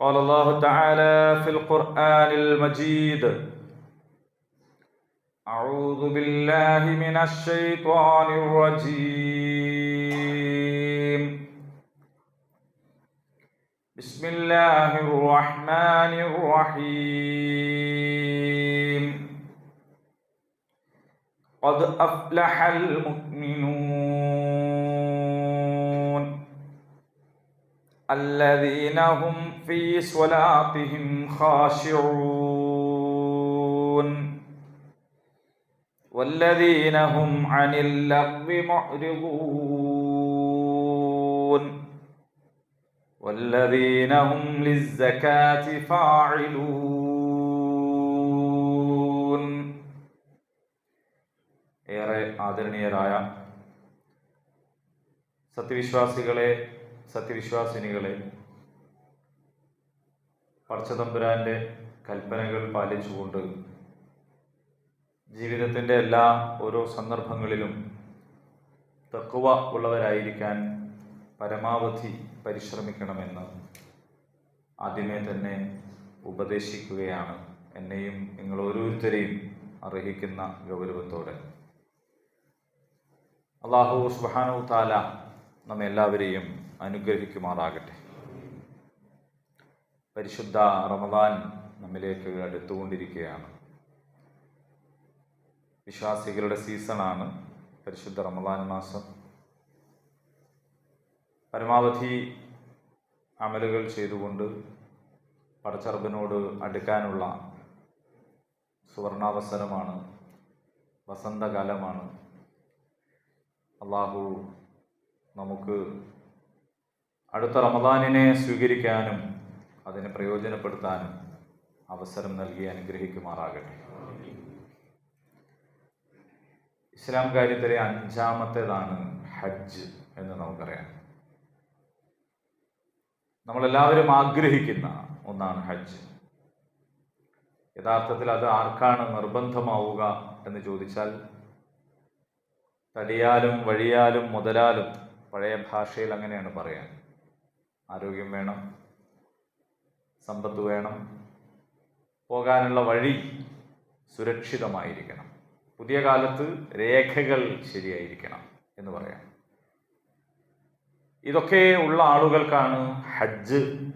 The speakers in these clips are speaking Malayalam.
قال الله تعالى في القرآن المجيد أعوذ بالله من الشيطان الرجيم. بسم الله الرحمن الرحيم. قد أفلح المؤمنون. الذين هم في صلاتهم خاشعون والذين هم عن اللغو معرضون والذين هم للزكاة فاعلون ഏറെ ആദരണീയരായ സത്യവിശ്വാസികളെ സത്യവിശ്വാസിനികളെ പർച്ചതമ്പുരാന്റെ കൽപ്പനകൾ പാലിച്ചുകൊണ്ട് ജീവിതത്തിന്റെ എല്ലാ ഓരോ സന്ദർഭങ്ങളിലും തക്കുവ ഉള്ളവരായിരിക്കാൻ പരമാവധി പരിശ്രമിക്കണമെന്ന് ആദ്യമേ തന്നെ ഉപദേശിക്കുകയാണ്. എന്നെയും നിങ്ങൾ ഓരോരുത്തരെയും അർഹിക്കുന്ന ഗൗരവത്തോടെ. അള്ളാഹു സുബാനു താല നമ്മെ എല്ലാവരെയും അനുഗ്രഹിക്കുമാറാകട്ടെ. പരിശുദ്ധ റമദാൻ നമ്മിലേക്ക് അടുത്തുകൊണ്ടിരിക്കുകയാണ്. വിശ്വാസികളുടെ സീസണാണ് പരിശുദ്ധ റമദാൻ മാസം. പരമാവധി അമലുകൾ ചെയ്തുകൊണ്ട് പടച്ചറബിനോട് അടുക്കാനുള്ള സുവർണാവസരമാണ് വസന്തകാലമാണ്. അള്ളാഹു നമുക്ക് അടുത്ത റമദാനിനെ സ്വീകരിക്കാനും അതിനെ പ്രയോജനപ്പെടുത്താനും അവസരം നൽകി അനുഗ്രഹിക്കുമാറാകട്ടെ. ഇസ്ലാം കാര്യത്തിലെ അഞ്ചാമത്തേതാണ് ഹജ്ജ് എന്ന് നമുക്കറിയാം. നമ്മളെല്ലാവരും ആഗ്രഹിക്കുന്ന ഒന്നാണ് ഹജ്ജ്. യഥാർത്ഥത്തിൽ അത് ആർക്കാണ് നിർബന്ധമാവുക എന്ന് ചോദിച്ചാൽ തടിയാലും വഴിയാലും മുതലാലും പഴയ ഭാഷയിൽ അങ്ങനെയാണ് പറയാൻ. ആരോഗ്യം വേണം സമ്പത്ത് വേണം പോകാനുള്ള വഴി സുരക്ഷിതമായിരിക്കണം. പുതിയ കാലത്ത് രേഖകൾ ശരിയായിരിക്കണം എന്ന് പറയാം. ഇതൊക്കെ ഉള്ള ആളുകൾക്കാണ് ഹജ്ജ്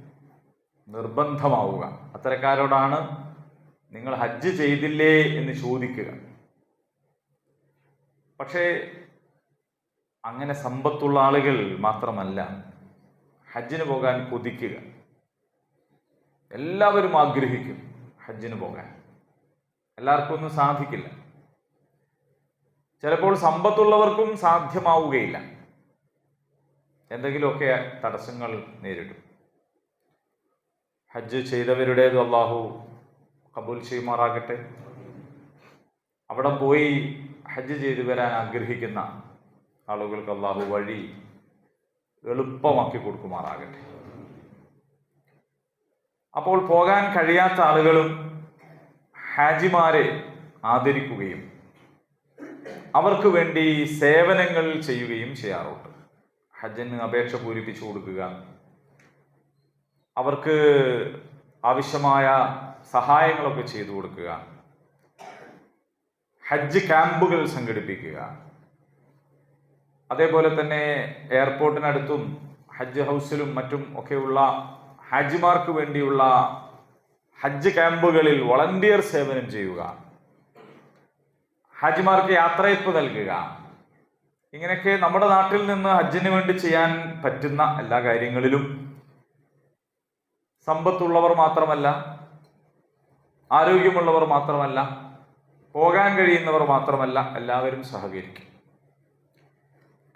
നിർബന്ധമാവുക. അത്തരക്കാരോടാണ് നിങ്ങൾ ഹജ്ജ് ചെയ്തില്ലേ എന്ന് ചോദിക്കുക. പക്ഷേ അങ്ങനെ സമ്പത്തുള്ള ആളുകൾ മാത്രമല്ല. ഹജ്ജിന് പോകാൻ കൊതിക്കുക. എല്ലാവരും ആഗ്രഹിക്കും ഹജ്ജിന് പോകാൻ. എല്ലാവർക്കും ഒന്നും സാധിക്കില്ല. ചിലപ്പോൾ സമ്പത്തുള്ളവർക്കും സാധ്യമാവുകയില്ല. എന്തെങ്കിലുമൊക്കെ തടസ്സങ്ങൾ നേരിടും. ഹജ്ജ് ചെയ്തവരുടേത് അള്ളാഹു കബൂൽ ചെയ്യുമാറാകട്ടെ. അവിടെ പോയി ഹജ്ജ് ചെയ്തു വരാൻ ആഗ്രഹിക്കുന്ന ആളുകൾക്ക് അള്ളാഹു വഴി എളുപ്പമാക്കി കൊടുക്കുമാറാകട്ടെ. അപ്പോൾ പോകാൻ കഴിയാത്ത ആളുകളും ഹാജിമാരെ ആദരിക്കുകയും അവർക്ക് വേണ്ടി സേവനങ്ങൾ ചെയ്യുകയും ചെയ്യാറുണ്ട്. ഹജ്ജിന് അപേക്ഷ പൂരിപ്പിച്ചു കൊടുക്കുക അവർക്ക് ആവശ്യമായ സഹായങ്ങളൊക്കെ ചെയ്തു കൊടുക്കുക ഹജ്ജ് ക്യാമ്പുകൾ സംഘടിപ്പിക്കുക അതേപോലെ തന്നെ എയർപോർട്ടിനടുത്തും ഹജ്ജ് ഹൗസിലും മറ്റും ഒക്കെയുള്ള ഹാജിമാർക്ക് വേണ്ടിയുള്ള ഹജ്ജ് ക്യാമ്പുകളിൽ വളണ്ടിയർ സേവനം ചെയ്യുക. ഹാജിമാർക്ക് യാത്രയപ്പ് നൽകുക. ഇങ്ങനെയൊക്കെ നമ്മുടെ നാട്ടിൽ നിന്ന് ഹജ്ജിന് വേണ്ടി ചെയ്യാൻ പറ്റുന്ന എല്ലാ കാര്യങ്ങളിലും സമ്പത്തുള്ളവർ മാത്രമല്ല ആരോഗ്യമുള്ളവർ മാത്രമല്ല പോകാൻ കഴിയുന്നവർ മാത്രമല്ല എല്ലാവരും സഹകരിക്കും.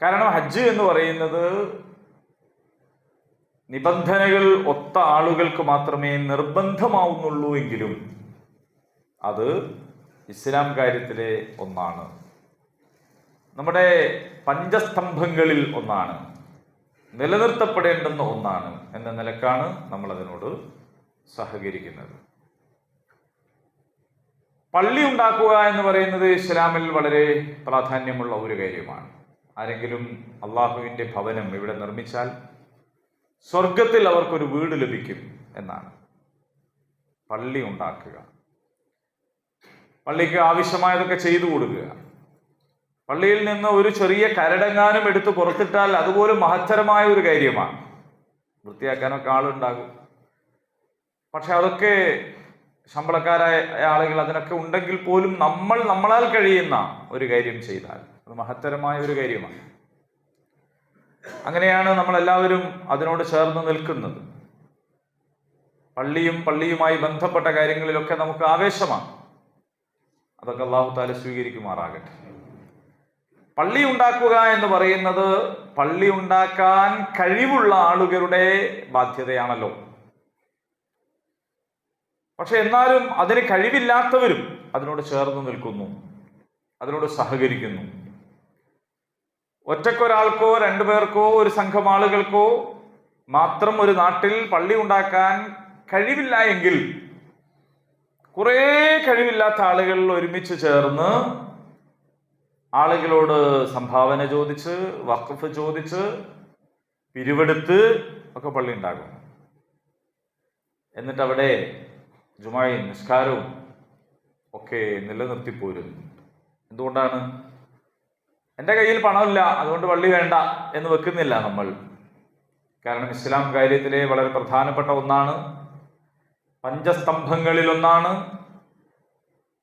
കാരണം ഹജ്ജ് എന്ന് പറയുന്നത് നിബന്ധനകൾ ഒത്ത ആളുകൾക്ക് മാത്രമേ നിർബന്ധമാവുന്നുള്ളൂ എങ്കിലും അത് ഇസ്ലാം കാര്യത്തിലെ ഒന്നാണ്. നമ്മുടെ പഞ്ചസ്തംഭങ്ങളിൽ ഒന്നാണ്. നിലനിർത്തപ്പെടേണ്ടുന്ന ഒന്നാണ് എന്ന നിലക്കാണ് നമ്മൾ അതിനോട് സഹകരിക്കുന്നത്. പള്ളി ഉണ്ടാക്കുക എന്ന് പറയുന്നത് ഇസ്ലാമിൽ വളരെ പ്രാധാന്യമുള്ള ഒരു കാര്യമാണ്. ആരെങ്കിലും അള്ളാഹുവിന്റെ ഭവനം ഇവിടെ നിർമ്മിച്ചാൽ സ്വർഗത്തിൽ അവർക്കൊരു വീട് ലഭിക്കും എന്നാണ്. പള്ളി ഉണ്ടാക്കുക. പള്ളിക്ക് ആവശ്യമായതൊക്കെ ചെയ്തു കൊടുക്കുക. പള്ളിയിൽ നിന്ന് ഒരു ചെറിയ കരടങ്ങാനും എടുത്ത് പുറത്തിട്ടാൽ അതുപോലും മഹത്തരമായ ഒരു കാര്യമാണ്. വൃത്തിയാക്കാനൊക്കെ ആളുണ്ടാകും. പക്ഷെ അതൊക്കെ ശമ്പളക്കാരായ ആളുകൾ അതിനൊക്കെ ഉണ്ടെങ്കിൽ പോലും നമ്മൾ നമ്മളാൽ കഴിയുന്ന ഒരു കാര്യം ചെയ്താൽ അത് മഹത്തരമായ ഒരു കാര്യമാണ്. അങ്ങനെയാണ് നമ്മൾ എല്ലാവരും അതിനോട് ചേർന്ന് നിൽക്കുന്നത്. പള്ളിയും പള്ളിയുമായി ബന്ധപ്പെട്ട കാര്യങ്ങളിലൊക്കെ നമുക്ക് ആവേശമാണ്. അതൊക്കെ അള്ളാഹു താല സ്വീകരിക്കുമാറാകട്ടെ. പള്ളി ഉണ്ടാക്കുക എന്ന് പറയുന്നത് പള്ളി ഉണ്ടാക്കാൻ കഴിവുള്ള ആളുകളുടെ ബാധ്യതയാണല്ലോ. പക്ഷെ എന്നാലും അതിന് കഴിവില്ലാത്തവരും അതിനോട് ചേർന്ന് നിൽക്കുന്നു. അതിനോട് സഹകരിക്കുന്നു. ഒറ്റക്കൊരാൾക്കോ രണ്ടു പേർക്കോ ഒരു സംഘം ആളുകൾക്കോ മാത്രം ഒരു നാട്ടിൽ പള്ളി ഉണ്ടാക്കാൻ കഴിവില്ല എങ്കിൽ കുറേ കഴിവില്ലാത്ത ആളുകൾ ഒരുമിച്ച് ചേർന്ന് ആളുകളോട് സംഭാവന ചോദിച്ച് വഖഫ് ചോദിച്ച് പിരിവെടുത്ത് ഒക്കെ പള്ളി ഉണ്ടാകും എന്നിട്ട് അവിടെ ജുമായും നിസ്കാരവും ഒക്കെ നിലനിർത്തിപ്പോരുന്നു എന്തുകൊണ്ടാണ്? എന്റെ കയ്യിൽ പണമില്ല അതുകൊണ്ട് പള്ളി വേണ്ട എന്ന് വെക്കുന്നില്ല നമ്മൾ. കാരണം ഇസ്ലാം കാര്യത്തിലെ വളരെ പ്രധാനപ്പെട്ട ഒന്നാണ്. പഞ്ചസ്തംഭങ്ങളിൽ ഒന്നാണ്.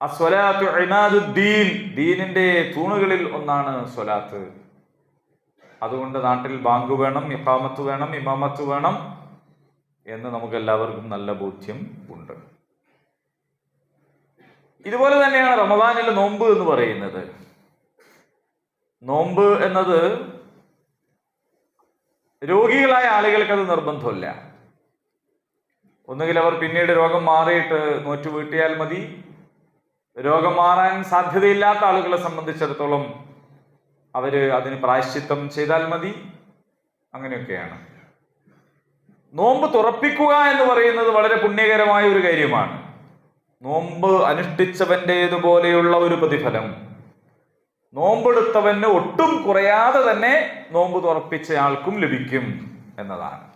അസ്വലാത്തു ഇമാദുദ്ദീൻ ദീനിന്റെ തൂണുകളിൽ ഒന്നാണ് സ്വലാത്ത്. അതുകൊണ്ട് നാട്ടിൽ ബാങ്ക് വേണം ഇഹാമത്ത് വേണം ഇമാമത്ത് വേണം എന്ന് നമുക്ക് എല്ലാവർക്കും നല്ല ബോധ്യം ഉണ്ട്. ഇതുപോലെ തന്നെയാണ് റമദാനിലെ നോമ്പ് എന്ന് പറയുന്നത്. നോമ്പ് എന്നത് രോഗികളായ ആളുകൾക്ക് അത് നിർബന്ധമില്ല. ഒന്നുകിൽ അവർ പിന്നീട് രോഗം മാറിയിട്ട് നോറ്റു വീട്ടിയാൽ മതി. രോഗം മാറാൻ സാധ്യതയില്ലാത്ത ആളുകളെ സംബന്ധിച്ചിടത്തോളം അവർ അതിന് പ്രായശ്ചിത്തം ചെയ്താൽ മതി. അങ്ങനെയൊക്കെയാണ്. നോമ്പ് തുറപ്പിക്കുക എന്ന് പറയുന്നത് വളരെ പുണ്യകരമായ ഒരു കാര്യമാണ്. നോമ്പ് അനുഷ്ഠിച്ചവന്റേതുപോലെയുള്ള ഒരു പ്രതിഫലം. നോമ്പെടുത്തവന് ഒട്ടും കുറയാതെ തന്നെ നോമ്പ് തുറപ്പിച്ച ആൾക്കും ലഭിക്കും എന്നതാണ്.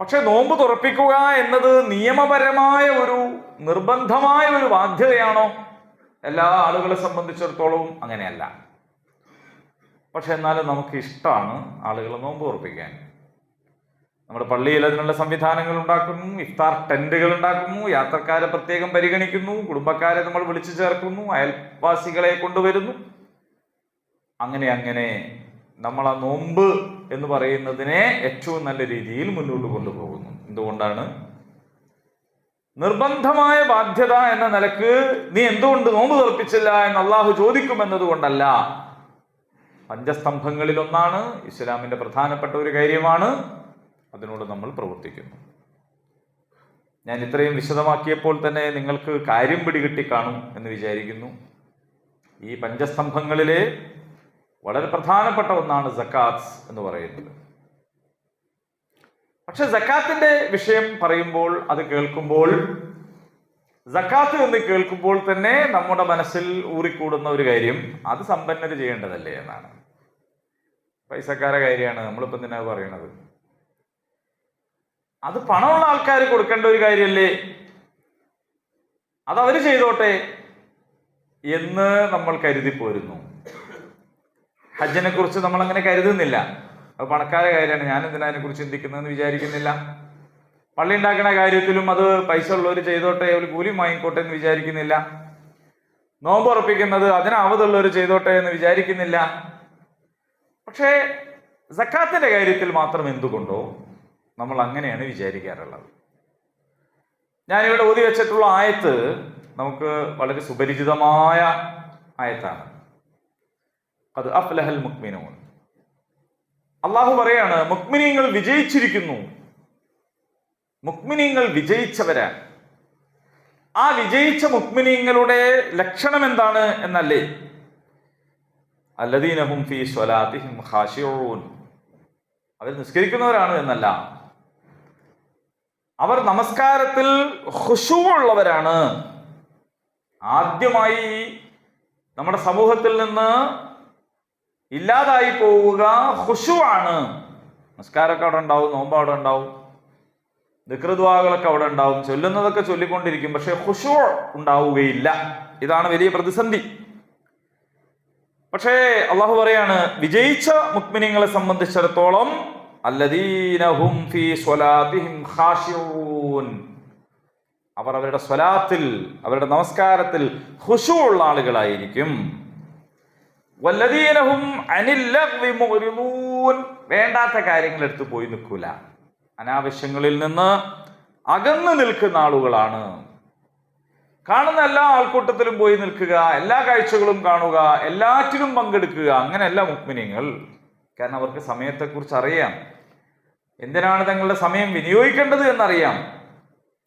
പക്ഷെ നോമ്പ് തുറപ്പിക്കുക എന്നത് നിയമപരമായ ഒരു നിർബന്ധമായ ഒരു ബാധ്യതയാണോ? എല്ലാ ആളുകളെ സംബന്ധിച്ചിടത്തോളവും അങ്ങനെയല്ല. പക്ഷെ എന്നാലും നമുക്ക് ഇഷ്ടമാണ് ആളുകൾ നോമ്പ് തുറപ്പിക്കാൻ. നമ്മുടെ പള്ളിയിൽ അതിനുള്ള സംവിധാനങ്ങൾ ഉണ്ടാക്കുന്നു ഇഫ്താർ ടെന്റുകൾ ഉണ്ടാക്കുന്നു യാത്രക്കാരെ പ്രത്യേകം പരിഗണിക്കുന്നു കുടുംബക്കാരെ നമ്മൾ വിളിച്ചു ചേർക്കുന്നു അയൽവാസികളെ കൊണ്ടുവരുന്നു. അങ്ങനെ അങ്ങനെ നമ്മൾ ആ നോമ്പ് എന്ന് പറയുന്നതിനെ ഏറ്റവും നല്ല രീതിയിൽ മുന്നോട്ട് കൊണ്ടുപോകുന്നു. എന്തുകൊണ്ടാണ്? നിർബന്ധമായ ബാധ്യത എന്ന നിലയ്ക്ക് നീ എന്തുകൊണ്ട് നോമ്പ് തുറപ്പിച്ചില്ല എന്ന് അള്ളാഹു ചോദിക്കുമെന്നതുകൊണ്ടല്ല. പഞ്ചസ്തംഭങ്ങളിലൊന്നാണ് ഇസ്ലാമിന്റെ പ്രധാനപ്പെട്ട ഒരു കാര്യമാണ് അതിനോട് നമ്മൾ പ്രവർത്തിക്കുന്നു. ഞാൻ ഇത്രയും വിശദമാക്കിയപ്പോൾ തന്നെ നിങ്ങൾക്ക് കാര്യം പിടികിട്ടി കാണും എന്ന് വിചാരിക്കുന്നു. ഈ പഞ്ചസ്തംഭങ്ങളിലെ വളരെ പ്രധാനപ്പെട്ട ഒന്നാണ് സക്കാത്ത് എന്ന് പറയുന്നത്. പക്ഷെ സക്കാത്തിന്റെ വിഷയം പറയുമ്പോൾ അത് കേൾക്കുമ്പോൾ സക്കാത്ത് എന്ന് കേൾക്കുമ്പോൾ തന്നെ നമ്മുടെ മനസ്സിൽ ഊറിക്കൂടുന്ന ഒരു കാര്യം അത് സമ്പന്നർ ചെയ്യേണ്ടതല്ലേ എന്നാണ്. പൈസക്കാരെ കാര്യമാണ്. നമ്മളിപ്പോൾ തന്നെ പറയണത്? അത് പണമുള്ള ആൾക്കാർ കൊടുക്കേണ്ട ഒരു കാര്യമല്ലേ അതവര് ചെയ്തോട്ടെ. എന്ന് നമ്മൾ കരുതി പോരുന്നു. ഹജ്ജിനെ കുറിച്ച് നമ്മൾ അങ്ങനെ കരുതുന്നില്ല. അത് പണക്കാരെ കാര്യമാണ്. ഞാൻ എന്തിനാ അതിനെ കുറിച്ച് ചിന്തിക്കുന്നതെന്ന് വിചാരിക്കുന്നില്ല. പള്ളി ഉണ്ടാക്കുന്ന കാര്യത്തിലും അത് പൈസ ഉള്ളവർ ചെയ്തോട്ടെ ഒരു കൂലി വാങ്ങിക്കോട്ടെ എന്ന് വിചാരിക്കുന്നില്ല. നോമ്പ് ഉറപ്പിക്കുന്നത് അതിനാവതുള്ളവർ ചെയ്തോട്ടെ എന്ന് വിചാരിക്കുന്നില്ല. പക്ഷേ സക്കാത്തിന്റെ കാര്യത്തിൽ മാത്രം എന്തുകൊണ്ടോ നമ്മൾ അങ്ങനെയാണ് വിചാരിക്കാറുള്ളത്. ഞാനിവിടെ ഓതി വെച്ചിട്ടുള്ള ആയത്ത് നമുക്ക് വളരെ സുപരിചിതമായ ആയത്താണ്. അത് അഫ്ലഹൽ മുക്മിനോ അള്ളാഹു പറയാണ് മുക്മിനീങ്ങൾ വിജയിച്ചിരിക്കുന്നു. മുക്മിനീങ്ങൾ വിജയിച്ചവരാണ്. ആ വിജയിച്ച മുക്മിനീങ്ങളുടെ ലക്ഷണം എന്താണ് എന്നല്ലേ? അല്ലദീനഹും ഫീ സ്വലാത്തിഹിം ഹാഷിയോൻ അവർ നിസ്കരിക്കുന്നവരാണ് എന്നല്ല. അവർ നമസ്കാരത്തിൽ ഹുഷുവുള്ളവരാണ് ആദ്യമായി നമ്മുടെ സമൂഹത്തിൽ നിന്ന് ഇല്ലാതായി പോവുക ഹുഷുവാണ് നമസ്കാരമൊക്കെ അവിടെ ഉണ്ടാവും നോമ്പ് അവിടെ ഉണ്ടാവും ദിക്രദ്വാകളൊക്കെ അവിടെ ഉണ്ടാവും ചൊല്ലുന്നതൊക്കെ ചൊല്ലിക്കൊണ്ടിരിക്കും പക്ഷെ ഹുഷു ഉണ്ടാവുകയില്ല. ഇതാണ് വലിയ പ്രതിസന്ധി. പക്ഷേ അള്ളാഹു പറയാണ് വിജയിച്ച മുക്മിനിങ്ങളെ സംബന്ധിച്ചിടത്തോളം അല്ലദീനഹും ഫീ സ്വലാത്തിഹിം അവർ അവരുടെ സ്വലാത്തിൽ അവരുടെ നമസ്കാരത്തിൽ ഹുഷു ഉള്ള ആളുകളായിരിക്കും വല്ലദീനഹും വേണ്ടാത്ത കാര്യങ്ങൾ എടുത്തു പോയി നിൽക്കൂല. അനാവശ്യങ്ങളിൽ നിന്ന് അകന്നു നിൽക്കുന്ന ആളുകളാണ്. കാണുന്ന എല്ലാ ആൾക്കൂട്ടത്തിലും പോയി നിൽക്കുക എല്ലാ കാഴ്ചകളും കാണുക എല്ലാറ്റിലും പങ്കെടുക്കുക അങ്ങനെയല്ല മുക്മിനിങ്ങൾ കാരണം അവർക്ക് സമയത്തെക്കുറിച്ച് അറിയാം. എന്തിനാണ് തങ്ങളുടെ സമയം വിനിയോഗിക്കേണ്ടത് എന്നറിയാം.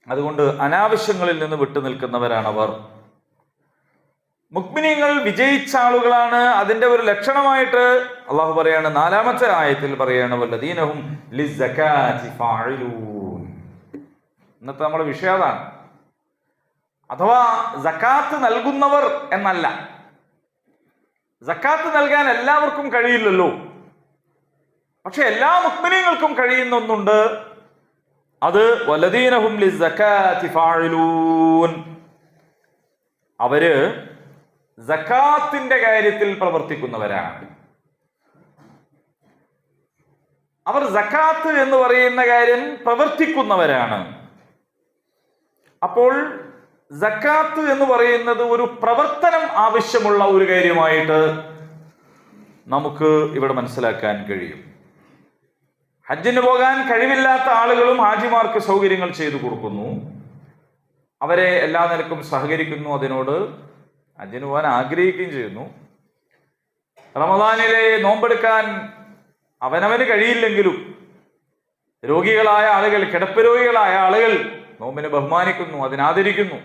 അതുകൊണ്ട് അനാവശ്യങ്ങളിൽ നിന്ന് വിട്ടു നിൽക്കുന്നവരാണ് അവർ. മുക്മിനിങ്ങൾ വിജയിച്ച ആളുകളാണ്. അതിന്റെ ഒരു ലക്ഷണമായിട്ട് അള്ളാഹു പറയാണ് നാലാമത്തെ ആയത്തിൽ പറയാണ് വല്ലദീനഹും ഇന്നത്തെ നമ്മുടെ വിഷയം അതാണ്. അഥവാ ജക്കാത്ത് നൽകുന്നവർ എന്നല്ല. ജക്കാത്ത് നൽകാൻ എല്ലാവർക്കും കഴിയില്ലല്ലോ. പക്ഷെ എല്ലാ മുക്മിനീങ്ങൾക്കും കഴിയുന്ന ഒന്നുണ്ട്. അത് വലദീനഹും അവർ ജക്കാത്തിന്റെ കാര്യത്തിൽ പ്രവർത്തിക്കുന്നവരാണ്. അവർ ജക്കാത്ത് എന്ന് പറയുന്ന കാര്യം പ്രവർത്തിക്കുന്നവരാണ്. അപ്പോൾ ജക്കാത്ത് എന്ന് പറയുന്നത് ഒരു പ്രവർത്തനം ആവശ്യമുള്ള ഒരു കാര്യമായിട്ട് നമുക്ക് ഇവിടെ മനസ്സിലാക്കാൻ കഴിയും. ഹജ്ജിന് പോകാൻ കഴിവില്ലാത്ത ആളുകളും ഹാജിമാർക്ക് സൗകര്യങ്ങൾ ചെയ്തു കൊടുക്കുന്നു. അവരെ എല്ലാ നിലക്കും സഹകരിക്കുന്നു. അതിനോട് ഹജ്ജിന് പോകാൻ ആഗ്രഹിക്കുകയും ചെയ്യുന്നു. റമദാനിലെ നോമ്പെടുക്കാൻ അവനവന് കഴിയില്ലെങ്കിലും രോഗികളായ ആളുകൾ കിടപ്പ് രോഗികളായ ആളുകൾ നോമ്പിനെ ബഹുമാനിക്കുന്നു അതിനാദരിക്കുന്നു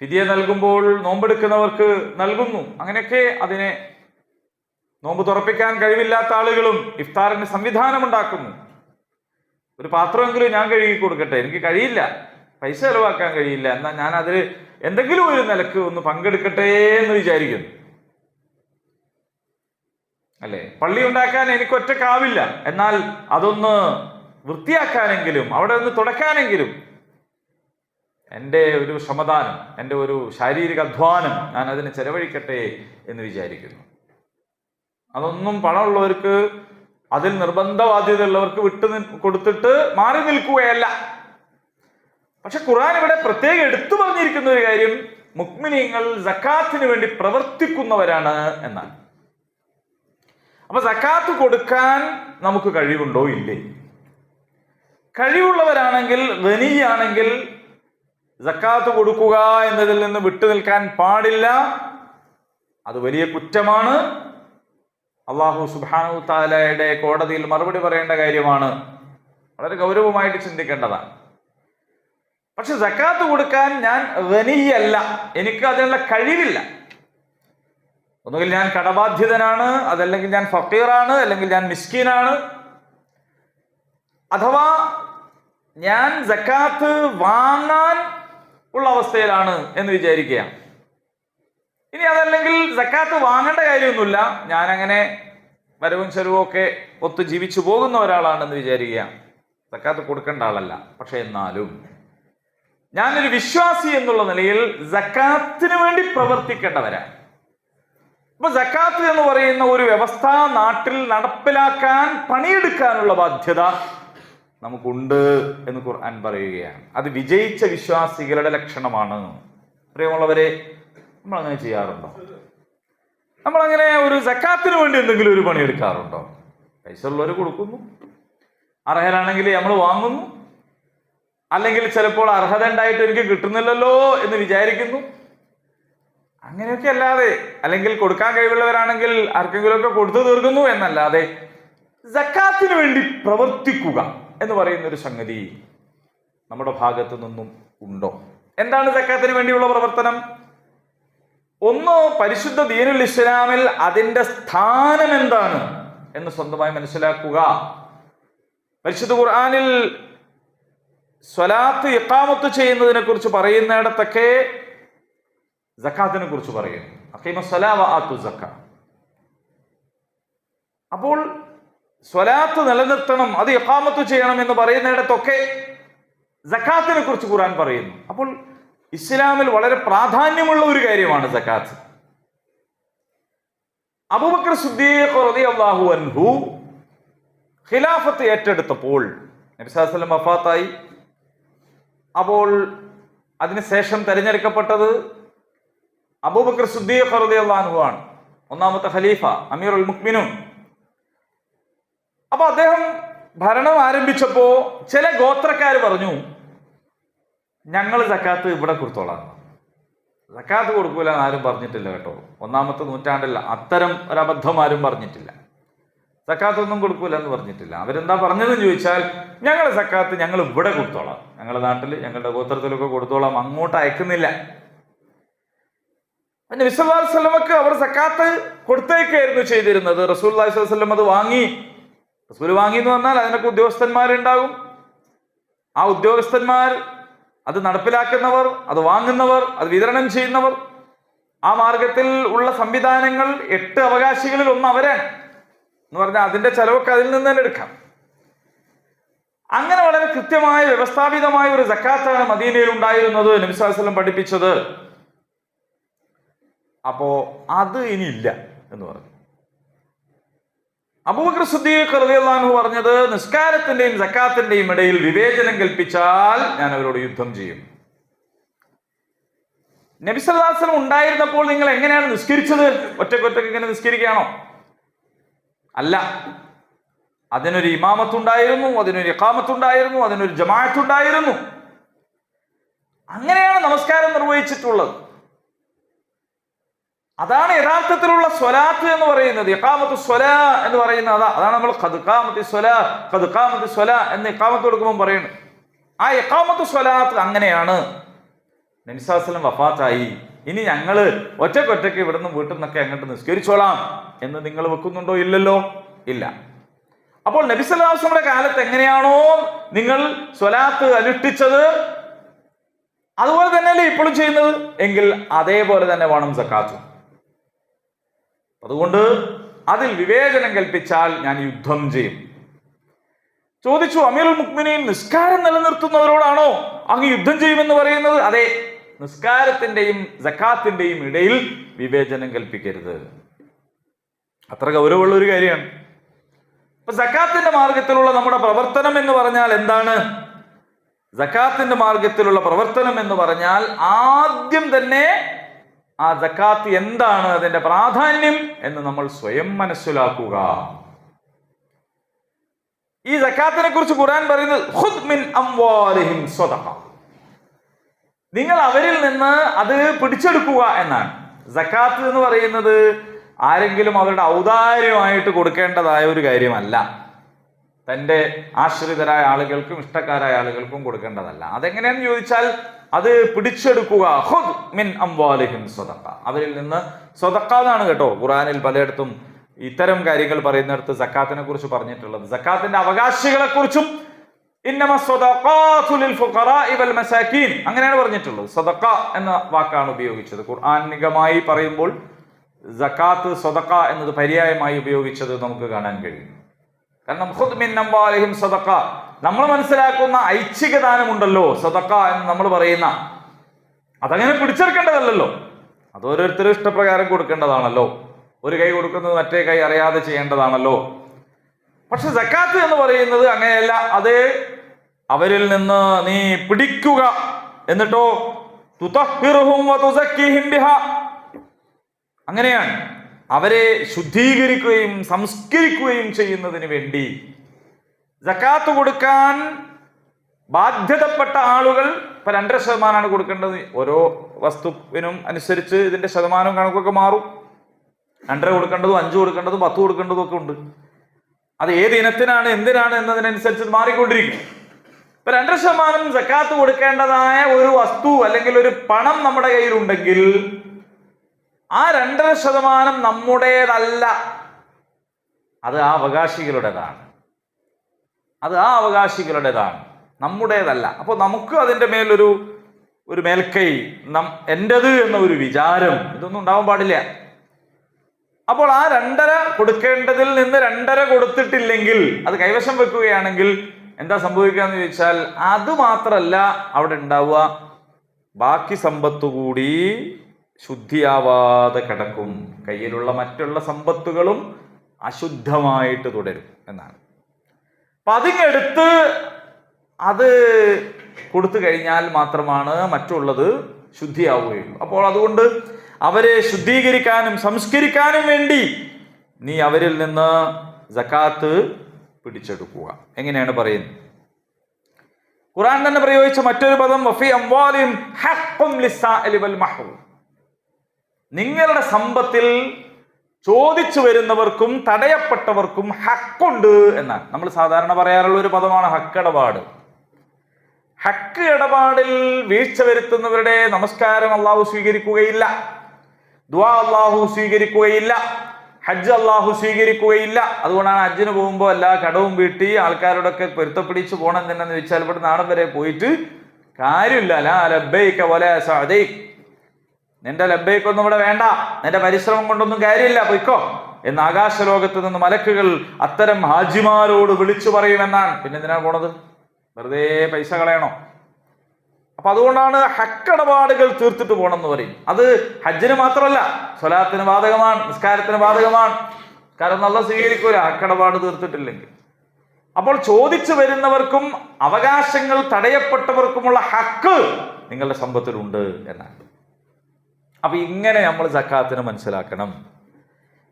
ഫിദിയ നൽകുമ്പോൾ നോമ്പെടുക്കുന്നവർക്ക് നൽകുന്നു. അങ്ങനെയൊക്കെ അതിനെ നോമ്പ് തുറപ്പിക്കാൻ കഴിവില്ലാത്ത ആളുകളും ഇഫ്താറിന് സംവിധാനം ഉണ്ടാക്കുന്നു ഒരു പാത്രമെങ്കിലും ഞാൻ കഴുകി കൊടുക്കട്ടെ. എനിക്ക് കഴിയില്ല. പൈസ ചെലവാക്കാൻ കഴിയില്ല. എന്നാൽ ഞാൻ അതിൽ എന്തെങ്കിലും ഒരു നിലയ്ക്ക് ഒന്ന് പങ്കെടുക്കട്ടെ എന്ന് വിചാരിക്കുന്നു. അല്ലേ? പള്ളി ഉണ്ടാക്കാൻ എനിക്ക് ഒറ്റക്കാവില്ല. എന്നാൽ അതൊന്ന് വൃത്തിയാക്കാനെങ്കിലും അവിടെ ഒന്ന് തുടക്കാനെങ്കിലും എന്റെ ഒരു ശ്രമദാനം എന്റെ ഒരു ശാരീരിക അധ്വാനം ഞാൻ അതിന് ചെലവഴിക്കട്ടെ എന്ന് വിചാരിക്കുന്നു. അതൊന്നും പണമുള്ളവർക്ക് അതിൽ നിർബന്ധ ബാധ്യതയുള്ളവർക്ക് വിട്ടു കൊടുത്തിട്ട് മാറി നിൽക്കുകയല്ല. പക്ഷെ ഖുർആൻ ഇവിടെ പ്രത്യേകം എടുത്തു പറഞ്ഞിരിക്കുന്ന ഒരു കാര്യം മുക്മിനീങ്ങൾ സക്കാത്തിന് വേണ്ടി പ്രവർത്തിക്കുന്നവരാണ് എന്നാണ്. അപ്പൊ സക്കാത്ത് കൊടുക്കാൻ നമുക്ക് കഴിവുണ്ടോ? ഇല്ലേ. കഴിവുള്ളവരാണെങ്കിൽ ധനിയാണെങ്കിൽ സക്കാത്ത് കൊടുക്കുക എന്നതിൽ നിന്ന് വിട്ടു നിൽക്കാൻ പാടില്ല. അത് വലിയ കുറ്റമാണ്. അള്ളാഹു സുബാനു താലയുടെ കോടതിയിൽ മറുപടി പറയേണ്ട കാര്യമാണ്. വളരെ ഗൗരവമായിട്ട് ചിന്തിക്കേണ്ടതാണ്. പക്ഷെ സക്കാത്ത് കൊടുക്കാൻ ഞാൻ ധനിയല്ല എനിക്ക് അതിനുള്ള കഴിവില്ല. ഒന്നുകിൽ ഞാൻ കടബാധ്യതനാണ് അതല്ലെങ്കിൽ ഞാൻ ഫക്കീറാണ് അല്ലെങ്കിൽ ഞാൻ മിസ്കീനാണ്. അഥവാ ഞാൻ ജക്കാത്ത് വാങ്ങാൻ ഉള്ള അവസ്ഥയിലാണ് എന്ന് വിചാരിക്കുക ഇനി അതല്ലെങ്കിൽ സക്കാത്ത് വാങ്ങേണ്ട കാര്യമൊന്നുമില്ല. ഞാനങ്ങനെ വരവും ചെലവും ഒക്കെ ഒത്തു ജീവിച്ചു പോകുന്ന ഒരാളാണെന്ന് വിചാരിക്കുക. സക്കാത്ത് കൊടുക്കേണ്ട ആളല്ല. പക്ഷെ എന്നാലും ഞാനൊരു വിശ്വാസി എന്നുള്ള നിലയിൽ സക്കാത്തിന് വേണ്ടി പ്രവർത്തിക്കേണ്ടവരാണ് അപ്പൊ സക്കാത്ത് എന്ന് പറയുന്ന ഒരു വ്യവസ്ഥ നാട്ടിൽ നടപ്പിലാക്കാൻ പണിയെടുക്കാനുള്ള ബാധ്യത നമുക്കുണ്ട് എന്ന് ഖുർആൻ പറയുകയാണ്. അത് വിജയിച്ച വിശ്വാസികളുടെ ലക്ഷണമാണ്. പ്രിയമുള്ളവരെ നമ്മൾ അങ്ങനെ ചെയ്യാറുണ്ടോ? നമ്മൾ അങ്ങനെ ഒരു സക്കാത്തിന് വേണ്ടി എന്തെങ്കിലും ഒരു പണിയെടുക്കാറുണ്ടോ പൈസ ഉള്ളവർ കൊടുക്കുന്നു. അർഹരാണെങ്കിൽ നമ്മൾ വാങ്ങുന്നു. അല്ലെങ്കിൽ ചിലപ്പോൾ അർഹത ഉണ്ടായിട്ട് എനിക്ക് കിട്ടുന്നില്ലല്ലോ എന്ന് വിചാരിക്കുന്നു. അങ്ങനെയൊക്കെ അല്ലാതെ അല്ലെങ്കിൽ കൊടുക്കാൻ കഴിവുള്ളവരാണെങ്കിൽ ആർക്കെങ്കിലുമൊക്കെ കൊടുത്തു തീർക്കുന്നു എന്നല്ലാതെ സക്കാത്തിന് വേണ്ടി പ്രവർത്തിക്കുക എന്ന് പറയുന്ന ഒരു സംഗതി നമ്മുടെ ഭാഗത്തു നിന്നും ഉണ്ടോ? എന്താണ് സക്കാത്തിന് വേണ്ടിയുള്ള പ്രവർത്തനം? ഒന്ന് പരിശുദ്ധ ദീനുൽ ഇസ്ലാമിൽ അതിന്റെ സ്ഥാനം എന്താണ് എന്ന് സ്വന്തമായി മനസ്സിലാക്കുക. പരിശുദ്ധ ഖുർആാനിൽ സ്വലാത്ത് ഇഖാമത്ത് ചെയ്യുന്നതിനെ കുറിച്ച് പറയുന്നിടത്തൊക്കെ ജക്കാത്തിനെ കുറിച്ച് പറയുന്നു. അപ്പോൾ സ്വലാത്ത് നിലനിർത്തണം അത് ഇഖാമത്ത് ചെയ്യണം എന്ന് പറയുന്നിടത്തൊക്കെ ജക്കാത്തിനെ കുറിച്ച് ഖുർആൻ പറയുന്നു. അപ്പോൾ ഇസ്ലാമിൽ വളരെ പ്രാധാന്യമുള്ള ഒരു കാര്യമാണ് സക്കാത്ത്. സിദ്ദീഖ് റളിയല്ലാഹു അൻഹു ഖിലാഫത്ത് ഏറ്റെടുത്തപ്പോൾ നബിസാസ്ലം വഫാത്തായി. അപ്പോൾ അതിനുശേഷം തെരഞ്ഞെടുക്കപ്പെട്ടത് അബൂബക്കർ സുദ്ദീഖ് അള്ളാഹു ആണ്. ഒന്നാമത്തെ ഖലീഫ അമീർ ഉൽ മുക്മിനും അപ്പൊ അദ്ദേഹം ഭരണം ആരംഭിച്ചപ്പോ ചില ഗോത്രക്കാർ പറഞ്ഞു ഞങ്ങൾ സക്കാത്ത് ഇവിടെ കൊടുത്തോളാം. സക്കാത്ത് കൊടുക്കൂല ആരും പറഞ്ഞിട്ടില്ല കേട്ടോ. ഒന്നാമത്തെ നൂറ്റാണ്ടില്ല അത്തരം ഒരു അബദ്ധം ആരും പറഞ്ഞിട്ടില്ല. സക്കാത്ത് ഒന്നും കൊടുക്കൂല എന്ന് പറഞ്ഞിട്ടില്ല. അവരെന്താ പറഞ്ഞതെന്ന് ചോദിച്ചാൽ ഞങ്ങൾ സക്കാത്ത് ഞങ്ങൾ ഇവിടെ കൊടുത്തോളാം. ഞങ്ങളുടെ നാട്ടിൽ ഞങ്ങളുടെ ഗോത്രത്തിലൊക്കെ കൊടുത്തോളാം അങ്ങോട്ട് അയക്കുന്നില്ല. പിന്നെ വിശ്വല്ലാസ്ലമക്ക് അവർ സക്കാത്ത് കൊടുത്തേക്കായിരുന്നു ചെയ്തിരുന്നത്. റസൂൽ വസ്ലം അത് വാങ്ങി. റസൂൽ വാങ്ങി എന്ന് പറഞ്ഞാൽ അതിനൊക്കെ ഉദ്യോഗസ്ഥന്മാരുണ്ടാകും. ആ ഉദ്യോഗസ്ഥന്മാർ അത് നടപ്പിലാക്കുന്നവർ അത് വാങ്ങുന്നവർ അത് വിതരണം ചെയ്യുന്നവർ. ആ മാർഗത്തിൽ ഉള്ള സംവിധാനങ്ങൾ എട്ട് അവകാശികളിൽ ഒന്ന് അവരാണ് എന്ന് പറഞ്ഞാൽ അതിന്റെ ചെലവൊക്കെ അതിൽ നിന്ന് തന്നെ എടുക്കാം. അങ്ങനെ വളരെ കൃത്യമായ വ്യവസ്ഥാപിതമായ ഒരു ജക്കാത്താണ് മദീനയിൽ ഉണ്ടായിരുന്നത് നബിസ്വലം പഠിപ്പിച്ചത്. അപ്പോ അത് ഇനിയില്ല എന്ന് പറഞ്ഞു. അബൂബക്കർ സുദ്ദീഖ് റളിയല്ലാഹു പറഞ്ഞത് നിസ്കാരത്തിന്റെയും സക്കാത്തിന്റെയും ഇടയിൽ വിവേചനം കൽപ്പിച്ചാൽ ഞാൻ അവരോട് യുദ്ധം ചെയ്യും. നബി നബിസല്ലാസ്ലം ഉണ്ടായിരുന്നപ്പോൾ നിങ്ങൾ എങ്ങനെയാണ് നിസ്കരിച്ചത്? ഒറ്റക്കൊറ്റക്ക് ഇങ്ങനെ നിസ്കരിക്കുകയാണോ? അല്ല. അതിനൊരു ഇമാമത്തുണ്ടായിരുന്നു അതിനൊരു ഇഖാമത്തുണ്ടായിരുന്നു അതിനൊരു ജമാഅത്തുണ്ടായിരുന്നു. അങ്ങനെയാണ് നമസ്കാരം നിർവഹിച്ചിട്ടുള്ളത്. അതാണ് യഥാർത്ഥത്തിലുള്ള സ്വലാത്ത് എന്ന് പറയുന്നത്. ഇഖാമത്ത് സ്വല എന്ന് പറയുന്ന അതാ അതാണ് നമ്മൾ ഖദ്ഖാമത്തി സ്വല ഖദ്ഖാമത്തി സ്വല എന്ന് ഇഖാമത്ത് കൊടുക്കുമ്പോൾ പറയുന്നത് ആ എക്കാമത്ത് സ്വലാത്ത് അങ്ങനെയാണ്. നബിസാസ്ലം വഫാത്തായി. ഇനി ഞങ്ങൾ ഒറ്റക്കൊറ്റയ്ക്ക് ഇവിടുന്ന് വീട്ടിൽ നിന്നൊക്കെ അങ്ങോട്ട് നിസ്കരിച്ചോളാം എന്ന് നിങ്ങൾ വെക്കുന്നുണ്ടോ? ഇല്ലല്ലോ. ഇല്ല. അപ്പോൾ നബിസലാസ്ലമുടെ കാലത്ത് എങ്ങനെയാണോ നിങ്ങൾ സ്വലാത്ത് അനുഷ്ഠിച്ചത്? അതുപോലെ തന്നെയല്ലേ ഇപ്പോഴും ചെയ്യുന്നത്? എങ്കിൽ അതേപോലെ തന്നെ വേണം സക്കാത്തും. അതുകൊണ്ട് അതിൽ വിവേചനം കൽപ്പിച്ചാൽ ഞാൻ യുദ്ധം ചെയ്യും. ചോദിച്ചു അമീറുൽ മുക്മിനെയും നിസ്കാരം നിലനിർത്തുന്നവരോടാണോ? അങ്ങ് യുദ്ധം ചെയ്യുമെന്ന് പറയുന്നത്? അതെ നിസ്കാരത്തിന്റെയും ജക്കാത്തിന്റെയും ഇടയിൽ വിവേചനം കൽപ്പിക്കരുത്. അത്ര ഗൗരവമുള്ള ഒരു കാര്യമാണ്. ഇപ്പൊ ജക്കാത്തിന്റെ മാർഗത്തിലുള്ള നമ്മുടെ പ്രവർത്തനം എന്ന് പറഞ്ഞാൽ എന്താണ്? ജക്കാത്തിന്റെ മാർഗത്തിലുള്ള പ്രവർത്തനം എന്ന് പറഞ്ഞാൽ ആദ്യം തന്നെ ആ ജക്കാത്ത് എന്താണ് അതിന്റെ പ്രാധാന്യം എന്ന് നമ്മൾ സ്വയം മനസ്സിലാക്കുക. ഈ ജക്കാത്തിനെ കുറിച്ച് ഖുർആൻ പറയുന്നത് "ഖുദ് മിൻ അംവാലിഹിം സ്വതഖ." നിങ്ങൾ അവരിൽ നിന്ന് അത് പിടിച്ചെടുക്കുക എന്നാണ്. ജക്കാത്ത് എന്ന് പറയുന്നത് ആരെങ്കിലും അവരുടെ ഔദാര്യമായിട്ട് കൊടുക്കേണ്ടതായ ഒരു കാര്യമല്ല. തന്റെ ആശ്രിതരായ ആളുകൾക്കും ഇഷ്ടക്കാരായ ആളുകൾക്കും കൊടുക്കേണ്ടതല്ല. അതെങ്ങനെയെന്ന് ചോദിച്ചാൽ അത് പിടിച്ചെടുക്കുക. മിൻ സ്വതക്ക അവരിൽ നിന്ന് സ്വതക്ക എന്നാണ് കേട്ടോ ഖുറാനിൽ പലയിടത്തും ഇത്തരം കാര്യങ്ങൾ പറയുന്നിടത്ത് സക്കാത്തിനെ കുറിച്ച് പറഞ്ഞിട്ടുള്ളത്. സക്കാത്തിന്റെ അവകാശികളെ കുറിച്ചും അങ്ങനെയാണ് പറഞ്ഞിട്ടുള്ളത്. സ്വതക്ക എന്ന വാക്കാണ് ഉപയോഗിച്ചത്. ഖുർആാനികമായി പറയുമ്പോൾ സക്കാത്ത് സ്വതക്ക എന്നത് പര്യായമായി ഉപയോഗിച്ചത് നമുക്ക് കാണാൻ കഴിയും. കാരണം ഖുദ് മിൻ സദക്ക നമ്മൾ മനസ്സിലാക്കുന്ന ഐച്ഛിക ദാനമുണ്ടല്ലോ സദഖ എന്ന് നമ്മൾ പറയുന്ന. അതങ്ങനെ പിടിച്ചെടുക്കേണ്ടതല്ലല്ലോ. അത് ഓരോരുത്തരും ഇഷ്ടപ്രകാരം കൊടുക്കേണ്ടതാണല്ലോ. ഒരു കൈ കൊടുക്കുന്നത് മറ്റേ കൈ അറിയാതെ ചെയ്യേണ്ടതാണല്ലോ. പക്ഷെ സക്കാത്ത് എന്ന് പറയുന്നത് അങ്ങനെയല്ല. അത് അവരിൽ നിന്ന് നീ പിടിക്കുക എന്നിട്ടോ അങ്ങനെയാണ്. അവരെ ശുദ്ധീകരിക്കുകയും സംസ്കരിക്കുകയും ചെയ്യുന്നതിന് വേണ്ടി ജക്കാത്ത് കൊടുക്കാൻ ബാധ്യതപ്പെട്ട ആളുകൾ ഇപ്പൊ രണ്ടര ശതമാനമാണ് കൊടുക്കേണ്ടത്. ഓരോ വസ്തുവിനും അനുസരിച്ച് ഇതിന്റെ ശതമാനം കണക്കൊക്കെ മാറും. രണ്ടര കൊടുക്കേണ്ടതും അഞ്ച് കൊടുക്കേണ്ടതും പത്ത് കൊടുക്കേണ്ടതും ഒക്കെ ഉണ്ട്. അത് ഏത് ഇനത്തിനാണ് എന്തിനാണ് എന്നതിനനുസരിച്ച് മാറിക്കൊണ്ടിരിക്കും. ഇപ്പൊ രണ്ടര ശതമാനം ജക്കാത്ത് കൊടുക്കേണ്ടതായ ഒരു വസ്തു അല്ലെങ്കിൽ ഒരു പണം നമ്മുടെ കയ്യിലുണ്ടെങ്കിൽ ആ രണ്ടര ശതമാനം നമ്മുടേതല്ല. അത് ആ അവകാശികളുടേതാണ്. അത് ആ അവകാശികളുടേതാണ്. നമ്മുടേതല്ല. അപ്പോൾ നമുക്ക് അതിന്റെ മേലൊരു ഒരു മേൽക്കൈ നം എന്റെത് എന്ന ഒരു വിചാരം ഇതൊന്നും ഉണ്ടാവാൻ പാടില്ല. അപ്പോൾ ആ രണ്ടര കൊടുക്കേണ്ടതിൽ നിന്ന് രണ്ടര കൊടുത്തിട്ടില്ലെങ്കിൽ അത് കൈവശം വെക്കുകയാണെങ്കിൽ എന്താ സംഭവിക്കുക എന്ന് ചോദിച്ചാൽ അത് മാത്രമല്ല അവിടെ ഉണ്ടാവുക. ബാക്കി സമ്പത്ത് കൂടി ശുദ്ധിയാവാതെ കിടക്കും. കയ്യിലുള്ള മറ്റുള്ള സമ്പത്തുകളും അശുദ്ധമായിട്ട് തുടരും എന്നാണ്. അപ്പൊ അതിങ്ങെടുത്ത് അത് കൊടുത്തു കഴിഞ്ഞാൽ മാത്രമാണ് മറ്റുള്ളത് ശുദ്ധിയാവുകയുള്ളൂ. അപ്പോൾ അതുകൊണ്ട് അവരെ ശുദ്ധീകരിക്കാനും സംസ്കരിക്കാനും വേണ്ടി നീ അവരിൽ നിന്ന് ജക്കാത്ത് പിടിച്ചെടുക്കുക. എങ്ങനെയാണ് പറയുന്നത്? ഖുറാൻ തന്നെ പ്രയോഗിച്ച മറ്റൊരു പദം വഫി അംവാലിം ഹഖ്ഖും ലിസ്സാഇലി നിങ്ങളുടെ സമ്പത്തിൽ ചോദിച്ചു വരുന്നവർക്കും തടയപ്പെട്ടവർക്കും ഹക്കുണ്ട് എന്നാണ്. നമ്മൾ സാധാരണ പറയാറുള്ള ഒരു പദമാണ് ഹക്കിടപാട്. ഹക്ക് ഇടപാടിൽ വീഴ്ച വരുത്തുന്നവരുടെ നമസ്കാരം അള്ളാഹു സ്വീകരിക്കുകയില്ല. ദ്വാ അള്ളാഹു സ്വീകരിക്കുകയില്ല. ഹജ്ജ് അള്ളാഹു സ്വീകരിക്കുകയില്ല. അതുകൊണ്ടാണ് ഹജ്ജിന് പോകുമ്പോൾ എല്ലാ കടവും വീട്ടി ആൾക്കാരോടൊക്കെ പൊരുത്തപ്പിടിച്ച് പോകണം തന്നെ എന്ന് വെച്ചാൽ ഇവിടെ നാടൻ വരെ പോയിട്ട് കാര്യമില്ല. ലാ ലബ്ബൈക വലാ സഅദൈക്. നിന്റെ ലബ്ബയ്ക്കൊന്നും ഇവിടെ വേണ്ട. നിന്റെ പരിശ്രമം കൊണ്ടൊന്നും കാര്യമില്ല. പൊയ്ക്കോ. എന്ന് ആകാശലോകത്ത് നിന്ന് മലക്കുകൾ അത്തരം ഹാജിമാരോട് വിളിച്ചു പറയുമെന്നാണ്. പിന്നെ എന്തിനാണ് പോണത്? വെറുതെ പൈസ കളയണോ? അപ്പൊ അതുകൊണ്ടാണ് ഹക്കടപാടുകൾ തീർത്തിട്ട് പോകണം എന്ന് പറയും. അത് ഹജ്ജിന് മാത്രമല്ല സ്വലാത്തിന് ബാധകമാണ് നിസ്കാരത്തിന് ബാധകമാണ്. കാരണം നല്ല സ്വീകരിക്കൂല ഹക്കടപാട് തീർത്തിട്ടില്ലെങ്കിൽ. അപ്പോൾ ചോദിച്ചു വരുന്നവർക്കും അവകാശങ്ങൾ തടയപ്പെട്ടവർക്കുമുള്ള ഹക്ക് നിങ്ങളുടെ സമ്പത്തിലുണ്ട് എന്നാണ്. അപ്പൊ ഇങ്ങനെ നമ്മൾ സക്കാത്തിനെ മനസ്സിലാക്കണം.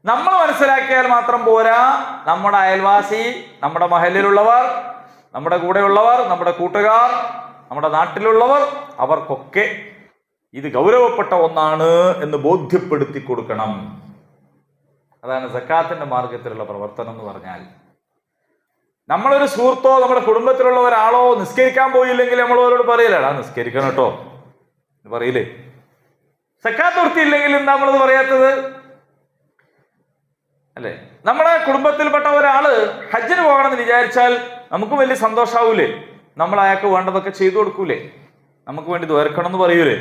നമ്മൾ മനസ്സിലാക്കിയാൽ മാത്രം പോരാ. നമ്മുടെ അയൽവാസി നമ്മുടെ മഹലിലുള്ളവർ നമ്മുടെ കൂടെയുള്ളവർ നമ്മുടെ കൂട്ടുകാർ നമ്മുടെ നാട്ടിലുള്ളവർ അവർക്കൊക്കെ ഇത് ഗൗരവപ്പെട്ട ഒന്നാണ് എന്ന് ബോധ്യപ്പെടുത്തി കൊടുക്കണം. അതാണ് സക്കാത്തിന്റെ മാർഗത്തിലുള്ള പ്രവർത്തനം എന്ന് പറഞ്ഞാൽ. നമ്മളൊരു സുഹൃത്തോ നമ്മുടെ കുടുംബത്തിലുള്ള ഒരാളോ നിസ്കരിക്കാൻ പോയില്ലെങ്കിൽ നമ്മൾ അവരോട് പറയില്ലടാ നിസ്കരിക്കണം കേട്ടോ. പറയില്ലേ? സക്കാത്ത് വൃത്തിയില്ലെങ്കിൽ എന്താ നമ്മളത് പറയാത്തത്? അല്ലെ? നമ്മുടെ കുടുംബത്തിൽപ്പെട്ട ഒരാൾ ഹജ്ജിന് പോകണമെന്ന് വിചാരിച്ചാൽ നമുക്ക് വലിയ സന്തോഷാവൂലേ? നമ്മൾ അയാൾക്ക് വേണ്ടതൊക്കെ ചെയ്തു കൊടുക്കൂലേ? നമുക്ക് വേണ്ടി ദ്വേർക്കണം എന്ന് പറയൂലേ?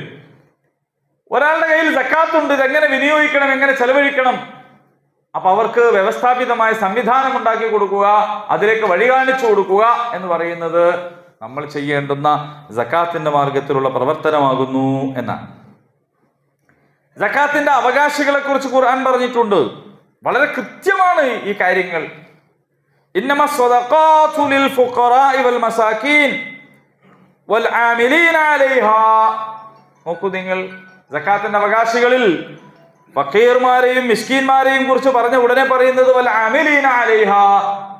ഒരാളുടെ കയ്യിൽ സക്കാത്തുണ്ട് ഇതെങ്ങനെ വിനിയോഗിക്കണം എങ്ങനെ ചെലവഴിക്കണം? അപ്പൊ അവർക്ക് വ്യവസ്ഥാപിതമായ സംവിധാനം ഉണ്ടാക്കി കൊടുക്കുക അതിലേക്ക് വഴി കാണിച്ചു കൊടുക്കുക എന്ന് പറയുന്നത് നമ്മൾ ചെയ്യേണ്ടുന്ന സക്കാത്തിന്റെ മാർഗത്തിലുള്ള പ്രവർത്തനമാകുന്നു എന്നാണ്. സക്കാത്തിന്റെ അവകാശികളെ കുറിച്ച് ഖുർആൻ പറഞ്ഞിട്ടുണ്ട്. വളരെ കൃത്യമാണ് ഈ കാര്യങ്ങൾ. നോക്കൂ നിങ്ങൾ ജക്കാത്തിന്റെ അവകാശികളിൽ ഫക്കീർമാരെയും മിസ്കീൻമാരെയും കുറിച്ച് പറഞ്ഞ ഉടനെ പറയുന്നത്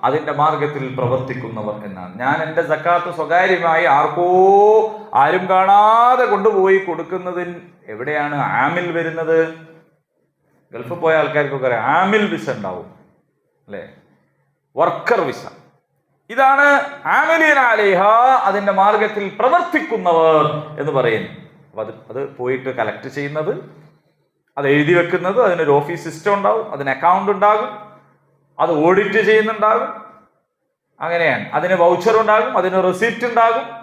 അതിന്റെ മാർഗത്തിൽ പ്രവർത്തിക്കുന്നവർ എന്നാണ്. ഞാൻ എന്റെ ജക്കാത്ത് സ്വകാര്യമായി ആർക്കോ ആരും കാണാതെ കൊണ്ടുപോയി കൊടുക്കുന്നതിൽ എവിടെയാണ് ആമിൽ വരുന്നത്? ഗൾഫിൽ പോയ ആൾക്കാർക്കൊക്കെ അറിയാം. ആമിൽ വിസ ഉണ്ടാവും. അല്ലേ? Worker visa. ഇതാണ് ആമിലീനാലേഹ അതിന്റെ മാർഗത്തിൽ പ്രവർത്തിക്കുന്നവർ എന്ന് പറയുന്നു അത് അത് പോയിട്ട് കളക്ട് ചെയ്യുന്നത് അത് എഴുതി വെക്കുന്നത് അതിനൊരു ഓഫീസ് സിസ്റ്റം ഉണ്ടാവും അതിന് അക്കൗണ്ട് ഉണ്ടാകും അത് ഓഡിറ്റ് ചെയ്യുന്നുണ്ടാകും. അങ്ങനെയാണ്. അതിന് വൗച്ചർ ഉണ്ടാകും അതിന് റെസിപ്റ്റ് ഉണ്ടാകും.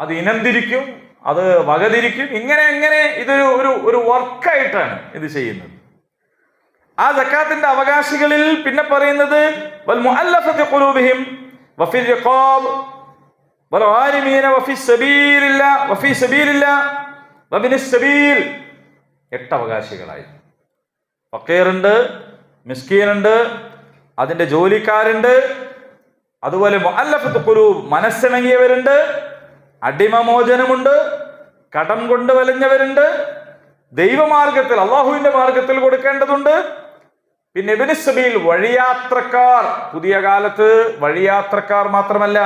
അത് ഇനം തിരിക്കും അത് വകതിരിക്കും. ഇങ്ങനെ എങ്ങനെ ഇതൊരു ഒരു ഒരു വർക്കായിട്ടാണ് ഇത് ചെയ്യുന്നത്. ആ സക്കാത്തിന്റെ അവകാശികളിൽ പിന്നെ പറയുന്നത് എട്ട് അവകാശികളായി. ഫക്കീറുണ്ട് മിസ്കീനുണ്ട് അതിന്റെ ജോലിക്കാരുണ്ട് അതുപോലെ മനസ്സിണങ്ങിയവരുണ്ട് അടിമമോചനമുണ്ട് കടം കൊണ്ട് വലഞ്ഞവരുണ്ട് ദൈവമാർഗത്തിൽ അള്ളാഹുവിന്റെ മാർഗത്തിൽ കൊടുക്കേണ്ടതുണ്ട്. പിന്നെ എബിനിസബിയിൽ വഴിയാത്രക്കാർ പുതിയ കാലത്ത് വഴിയാത്രക്കാർ മാത്രമല്ല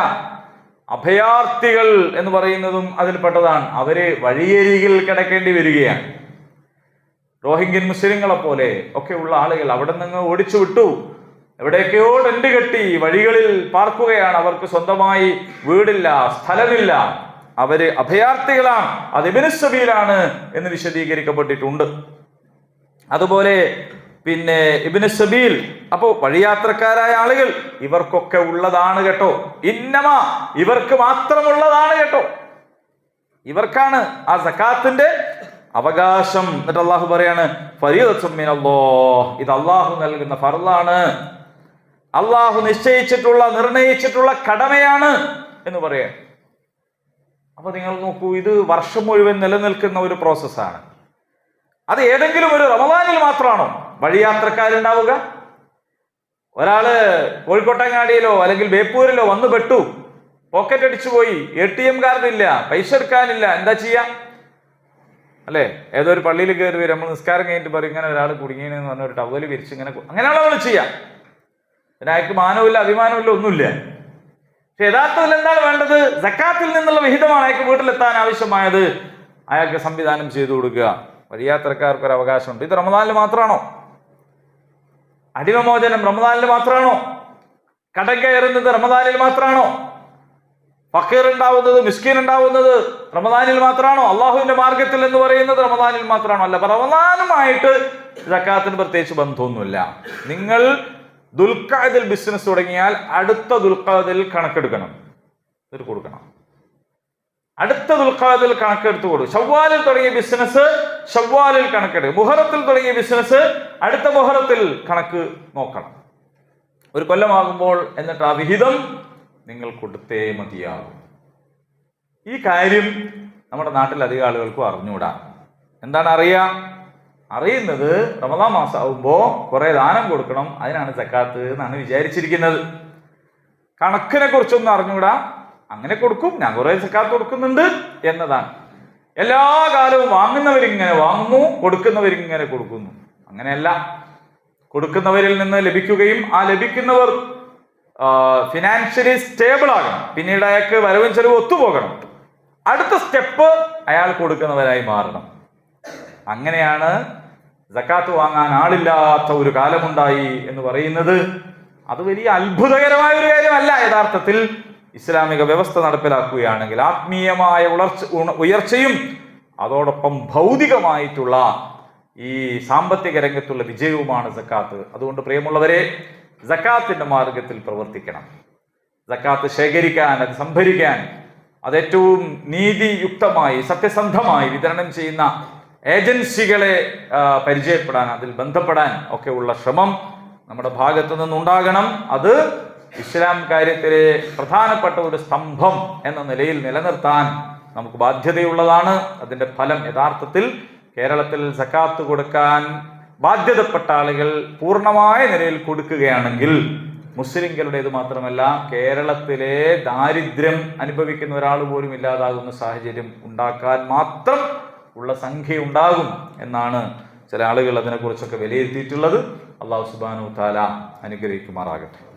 അഭയാർത്ഥികൾ എന്ന് പറയുന്നതും അതിൽപ്പെട്ടതാണ്. അവർ വഴിയരികിൽ കിടക്കേണ്ടി വരികയാണ്. റോഹിംഗ്യൻ മുസ്ലിങ്ങളെ പോലെ ഒക്കെ ഉള്ള ആളുകൾ അവിടെ നിന്ന് ഓടിച്ചു വിട്ടു. എവിടെയൊക്കെയോ ടെന്റ് കെട്ടി വഴികളിൽ പാർക്കുകയാണ്. അവർക്ക് സ്വന്തമായി വീടില്ല സ്ഥലമില്ല. അവർ അഭയാർത്ഥികളാണ്. അത് ഇബിനുസബീലാണ് എന്ന് വിശദീകരിക്കപ്പെട്ടിട്ടുണ്ട്. അതുപോലെ പിന്നെ ഇബിന് സബീൽ അപ്പോ വഴിയാത്രക്കാരായ ആളുകൾ ഇവർക്കൊക്കെ ഉള്ളതാണ് കേട്ടോ. ഇന്നമ ഇവർക്ക് മാത്രമുള്ളതാണ് കേട്ടോ. ഇവർക്കാണ് ആ സക്കാത്തിന്റെ അവകാശം. എന്നിട്ട് അള്ളാഹു പറയാണ് ഫരീദത്തും മിനല്ലാഹ്. ഇത് അള്ളാഹു നൽകുന്ന ഫർളാണ്. അള്ളാഹു നിശ്ചയിച്ചിട്ടുള്ള നിർണയിച്ചിട്ടുള്ള കടമയാണ് എന്ന് പറയാം അപ്പൊ നിങ്ങൾ നോക്കൂ ഇത് വർഷം മുഴുവൻ നിലനിൽക്കുന്ന ഒരു പ്രോസസ്സാണ്. അത് ഏതെങ്കിലും ഒരു റമദാനിൽ മാത്രമാണോ? വഴിയാത്രക്കാരുണ്ടാവുക? ഒരാൾ കോഴിക്കോട്ടങ്ങാടിയിലോ അല്ലെങ്കിൽ ബേപ്പൂരിലോ വന്ന് പെട്ടു. പോക്കറ്റ് അടിച്ചു പോയി. എ ടി എം കാർഡ് ഇല്ല പൈസ എടുക്കാനില്ല. എന്താ ചെയ്യാം? അല്ലേ? ഏതോ ഒരു പള്ളിയിൽ കയറി വരും. നമ്മൾ നിസ്കാരം കഴിഞ്ഞിട്ട് പറയും ഇങ്ങനെ ഒരാൾ കുടുങ്ങിയെന്ന് പറഞ്ഞ ഒരു ടവൽ വിരിച്ച് ഇങ്ങനെ അങ്ങനെയാണോ നമ്മൾ ചെയ്യാം? പിന്നെ അയാൾക്ക് മാനമില്ല അഭിമാനമില്ല ഒന്നുമില്ല. പക്ഷെ യഥാർത്ഥത്തിൽ എന്താണ് വേണ്ടത്? സക്കാത്തിൽ നിന്നുള്ള വിഹിതമാണ് അയാൾക്ക് വീട്ടിലെത്താൻ ആവശ്യമായത്. അയാൾക്ക് സംവിധാനം ചെയ്തു കൊടുക്കുക. വഴിയാത്രക്കാർക്ക് ഒരു അവകാശമുണ്ട്. ഇത് റമദാനിൽ മാത്രമാണോ? അടിമമോചനം റമദാനിൽ മാത്രമാണോ? കടം കയറുന്നത് റമദാനിൽ മാത്രമാണോ? ഫക്കീർ ഉണ്ടാവുന്നത് മിസ്കീൻ ഉണ്ടാവുന്നത് റമദാനിൽ മാത്രമാണോ? അള്ളാഹുവിന്റെ മാർഗത്തിൽ എന്ന് പറയുന്നത് റമദാനിൽ മാത്രമാണോ? അല്ല റമദാനുമായിട്ട് സക്കാത്തിന് പ്രത്യേകിച്ച് ബന്ധമൊന്നുമില്ല. നിങ്ങൾ ദുൽഖാദിൽ ബിസിനസ് തുടങ്ങിയാൽ അടുത്ത ദുൽഖാദിൽ കണക്കെടുക്കണം. ഇത് കൊടുക്കണം. അടുത്ത ദുൽഖാദിൽ കണക്കെടുത്ത് കൊടുക്കും ഷവ്വാലിൽ തുടങ്ങിയ ബിസിനസ് ഷവ്വാലിൽ കണക്കെടുക്കും. മുഹറത്തിൽ തുടങ്ങിയ ബിസിനസ് അടുത്ത മുഹറത്തിൽ കണക്ക് നോക്കണം. ഒരു കൊല്ലമാകുമ്പോൾ എന്നിട്ട് ആ വിഹിതം നിങ്ങൾ കൊടുത്തേ മതിയാകും. ഈ കാര്യം നമ്മുടെ നാട്ടിൽ അധികം ആളുകൾക്കും അറിഞ്ഞുകൂടാ. എന്താണ് അറിയുക അറിയുന്നത് റമദാൻ മാസമാകുമ്പോൾ കുറേ ദാനം കൊടുക്കണം. അതിനാണ് സക്കാത്ത് എന്നാണ് വിചാരിച്ചിരിക്കുന്നത്. കണക്കിനെ കുറിച്ചൊന്നും അറിഞ്ഞുകൂടാ അങ്ങനെ കൊടുക്കും. ഞാൻ കുറേ സക്കാത്ത് കൊടുക്കുന്നുണ്ട് എന്നതാണ്. എല്ലാ കാലവും വാങ്ങുന്നവരിങ്ങനെ വാങ്ങുന്നു കൊടുക്കുന്നവരിങ്ങനെ കൊടുക്കുന്നു. അങ്ങനെയല്ല. കൊടുക്കുന്നവരിൽ നിന്ന് ലഭിക്കുകയും ആ ലഭിക്കുന്നവർ ഫിനാൻഷ്യലി സ്റ്റേബിൾ ആകണം. പിന്നീട് അയാൾക്ക് വരവും ചെലവും ഒത്തുപോകണം. അടുത്ത സ്റ്റെപ്പ് അയാൾ കൊടുക്കുന്നവരായി മാറണം. അങ്ങനെയാണ് ജക്കാത്ത് വാങ്ങാൻ ആളില്ലാത്ത ഒരു കാലമുണ്ടായി എന്ന് പറയുന്നത്. അത് വലിയ അത്ഭുതകരമായ ഒരു കാര്യമല്ല. യഥാർത്ഥത്തിൽ ഇസ്ലാമിക വ്യവസ്ഥ നടപ്പിലാക്കുകയാണെങ്കിൽ ആത്മീയമായ ഉളർച്ച ഉയർച്ചയും അതോടൊപ്പം ഭൗതികമായിട്ടുള്ള ഈ സാമ്പത്തിക രംഗത്തുള്ള വിജയവുമാണ് സക്കാത്ത്. അതുകൊണ്ട് പ്രിയമുള്ളവരെ സക്കാത്തിന്റെ മാർഗത്തിൽ പ്രവർത്തിക്കണം. സക്കാത്ത് ശേഖരിക്കാൻ അത് സംഭരിക്കാൻ അത് ഏറ്റവും നീതിയുക്തമായി സത്യസന്ധമായി വിതരണം ചെയ്യുന്ന ഏജൻസികളെ പരിചയപ്പെടാൻ അതിൽ ബന്ധപ്പെടാൻ ഒക്കെ ഉള്ള ശ്രമം നമ്മുടെ ഭാഗത്തു നിന്നുണ്ടാകണം. അത് ഇസ്ലാം കാര്യത്തിലെ പ്രധാനപ്പെട്ട ഒരു സ്തംഭം എന്ന നിലയിൽ നിലനിർത്താൻ നമുക്ക് ബാധ്യതയുള്ളതാണ്. അതിന്റെ ഫലം യഥാർത്ഥത്തിൽ കേരളത്തിൽ സക്കാത്ത് കൊടുക്കാൻ ബാധ്യതപ്പെട്ട ആളുകൾ പൂർണമായ നിലയിൽ കൊടുക്കുകയാണെങ്കിൽ മുസ്ലിങ്ങളുടേത് മാത്രമല്ല കേരളത്തിലെ ദാരിദ്ര്യം അനുഭവിക്കുന്ന ഒരാൾ പോലും ഇല്ലാതാകുന്ന സാഹചര്യം ഉണ്ടാക്കാൻ മാത്രം ഉള്ള സംഖ്യ ഉണ്ടാകും എന്നാണ് ചില ആളുകൾ അതിനെക്കുറിച്ചൊക്കെ വിലയിരുത്തിയിട്ടുള്ളത്. അള്ളാഹു സുബാനു താല അനുഗ്രഹിക്കുമാറാകട്ടെ.